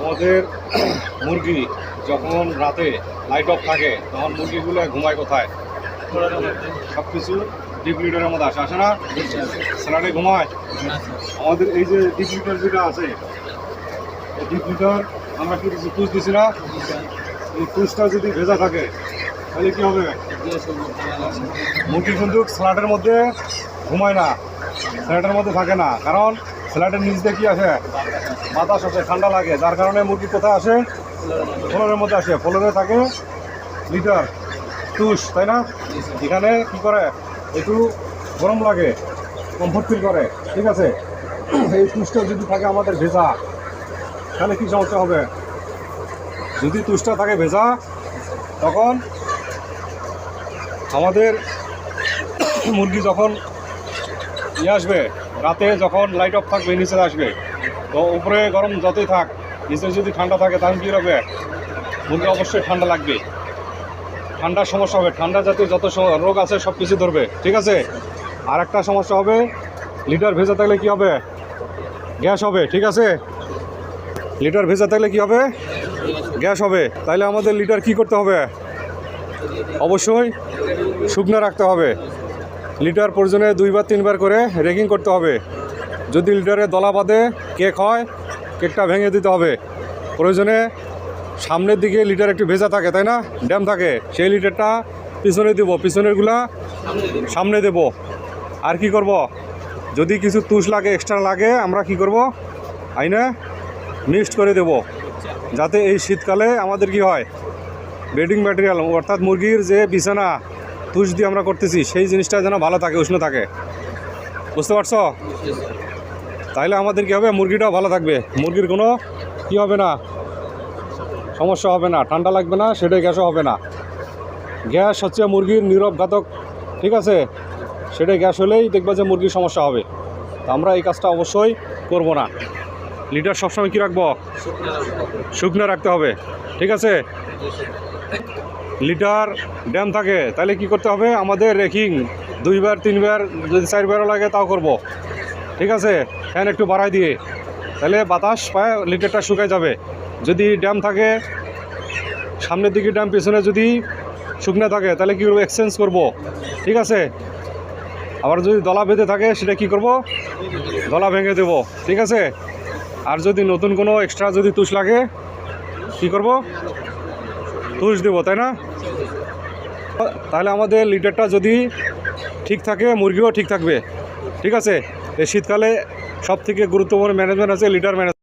আমাদের মুরগি যখন রাতে লাইট অফ থাকে, তখন মুরগিগুলো ঘুমায় কোথায়? সব কিছু ডিপ লিটারের মধ্যে আসে। আসে না? স্যালাডে ঘুমায়? আমাদের এই যে ডিপ লিটার যেটা আছে ডিপ লিটার আমরা কি দিচ্ছি টুস দিছি না? এই টুসটা যদি ভেজা থাকে, তাহলে কী হবে? মুরগি কিন্তু স্যালাডের মধ্যে ঘুমায় না। স্যালাডের মধ্যে থাকে না। কারণ স্যালাডের নিচ দিয়ে কি আসে? বাতাস আছে ঠান্ডা লাগে। যার কারণে মুরগি কোথায় আসে? ফ্লোরের মধ্যে আসে। ফ্লোরে থাকে লিটার তুষ, তাই না? এখানে কি করে? একটু গরম লাগে কমফোর্ট ফিল করে। ঠিক আছে? এই তুষটা যদি থাকে আমাদের ভেজা, তাহলে কি সমস্যা হবে? যদি তুষটা থাকে ভেজা, তখন আমাদের মুরগি যখন ইয়ে আসবে। রাতে যখন লাইট অফ থাকবে নিচে আসবে। তো উপরে গরম যতই থাক নিচে যদি ঠান্ডা থাকে, তাহলে কী হবে? মুরগি অবশ্যই ঠান্ডা লাগবে। ঠান্ডার সমস্যা হবে। ঠান্ডা জাতীয় যত রোগ আছে, সব কিছু ধরবে। ঠিক আছে? আর একটা সমস্যা হবে, লিটার ভেজা থাকলে কি হবে? গ্যাস হবে, ঠিক আছে? লিটার ভেজা থাকলে কি হবে? গ্যাস হবে। তাইলে আমাদের লিটার কি করতে হবে? অবশ্যই শুকনো রাখতে হবে। লিটার প্রয়োজনে দুইবার, তিনবার করে রেকিং করতে হবে। যদি লিটারে দলা বাঁধে, কেক হয়, কেকটা ভেঙে দিতে হবে। প্রয়োজনে সামনের দিকে লিটার একটু ভেজা থাকে, তাই না? ড্যাম থাকে। সেই লিটারটা পিছনে দেবো। পিছনেরগুলা সামনে দেব। আর কি করব? যদি কিছু তুষ লাগে এক্সট্রা লাগে, আমরা কি করব? আইনে মিক্সড করে দেব। যাতে এই শীতকালে আমাদের কি হয়? বেডিং ম্যাটেরিয়াল অর্থাৎ মুরগির যে বিছানা তুষ দিয়ে আমরা করতেছি, সেই জিনিসটা যেন ভালো থাকে, উষ্ণ থাকে। বুঝতে পারছ? তাইলে আমাদের কি হবে? মুরগিটাও ভালো থাকবে। মুরগির কোনো কি হবে না, সমস্যা হবে না, ঠান্ডা লাগবে না, সেটাই গ্যাসও হবে না। গ্যাস হচ্ছে মুরগির নীরব ঘাতক, ঠিক আছে? সেটাই গ্যাস হলেই দেখবা যে মুরগির সমস্যা হবে। আমরা এই কাজটা অবশ্যই করব না। লিটার সবসময় কী রাখব? শুকনো রাখতে হবে। ঠিক আছে? লিটার ড্যাম থাকে তাহলে কি করতে হবে? আমাদের রেকিং দুইবার, তিনবার, যদি চারবারও লাগে তাও করব। ঠিক আছে? ফ্যান একটু বাড়াই দিয়ে। তাহলে বাতাস পায়, লিটারটা শুকায় যাবে। যদি ড্যাম থাকে, সামনের দিকে ড্যাম, পিছনে যদি শুকনো থাকে তাহলে কী করব? এক্সচেঞ্জ করব। ঠিক আছে? আবার যদি দলা বেঁধে থাকে, সেটা কি করব? দলা ভেঙে দেব। ঠিক আছে? আর যদি নতুন কোনো এক্সট্রা যদি তুষ লাগে, কি করব? তুষ দেবো, তাই না? তাহলে আমাদের লিটারটা যদি ঠিক থাকে, মুরগিও ঠিক থাকবে। ঠিক আছে? এই শীতকালে সবথেকে গুরুত্বপূর্ণ ম্যানেজমেন্ট আছে লিটার ম্যানেজ